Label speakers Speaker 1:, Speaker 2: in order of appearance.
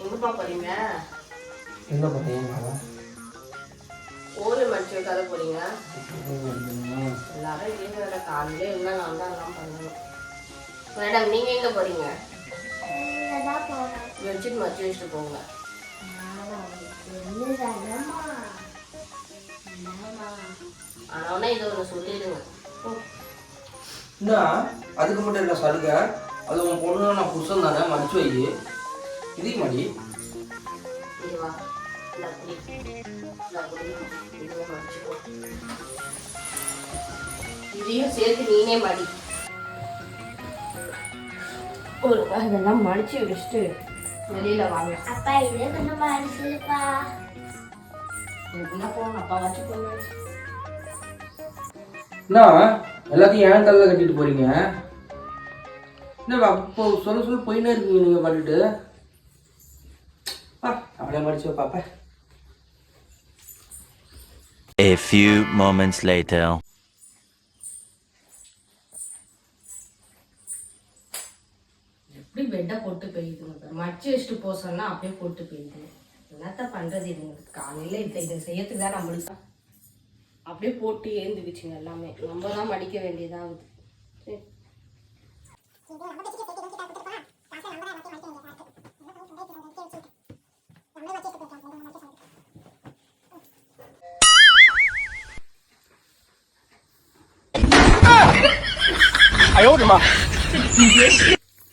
Speaker 1: எங்கப்பா போறீங்க
Speaker 2: என்ன பண்ணுறீங்க
Speaker 1: கோழி மடிச்சு வைக்காத போறீங்க? எல்லாரும் வேலை காலையில தான் எல்லாம் பண்ணணும். மேடம் நீங்க எங்க போறீங்க? பெட்ஷீட் மடிச்சு வச்சுட்டு போங்க. ஆனா இதை ஒன்று சொல்லிடுங்க. ஓ,
Speaker 2: என்ன? அதுக்கு மட்டும் இல்லை சலுகை? அது உன் பொண்ணு நான் புருஷன் தானே மடிச்சு வை. மடி.
Speaker 1: இது மடிச்சுக்கோ இதையும் சேர்த்து நீனே மடி. ஒரு இதெல்லாம் மடிச்சு வச்சுட்டு வெளியில வாங்க.
Speaker 3: அப்பா இதே கொஞ்சம் மனசுப்பா
Speaker 1: என்ன போகணும் அப்பா வச்சு போங்க
Speaker 2: என்ன எல்லாத்தையும் ஏன் தலையில் கட்டிட்டு போறீங்க? என்ன அப்போ சொல்ல சொல்ல போயினே இருக்கீங்க நீங்கள் பண்ணிட்டு ஆ அப்படியே மடிச்சு பாப்பா
Speaker 4: A few moments later.
Speaker 1: எப்படி பெட்டை போட்டு போயிடுதுங்க. மடிச்சு வச்சுட்டு போக சொன்னா அப்படியே போட்டு போயிடுது. என்னத்த பண்றது இதுங்களுக்கு காலையில இதை இதை செய்யறதுக்கு தான் நம்மளுக்கு அப்படியே போட்டு ஏந்துக்குச்சுங்க எல்லாமே. நம்ம தான் மடிக்க வேண்டியதாகுது சரி.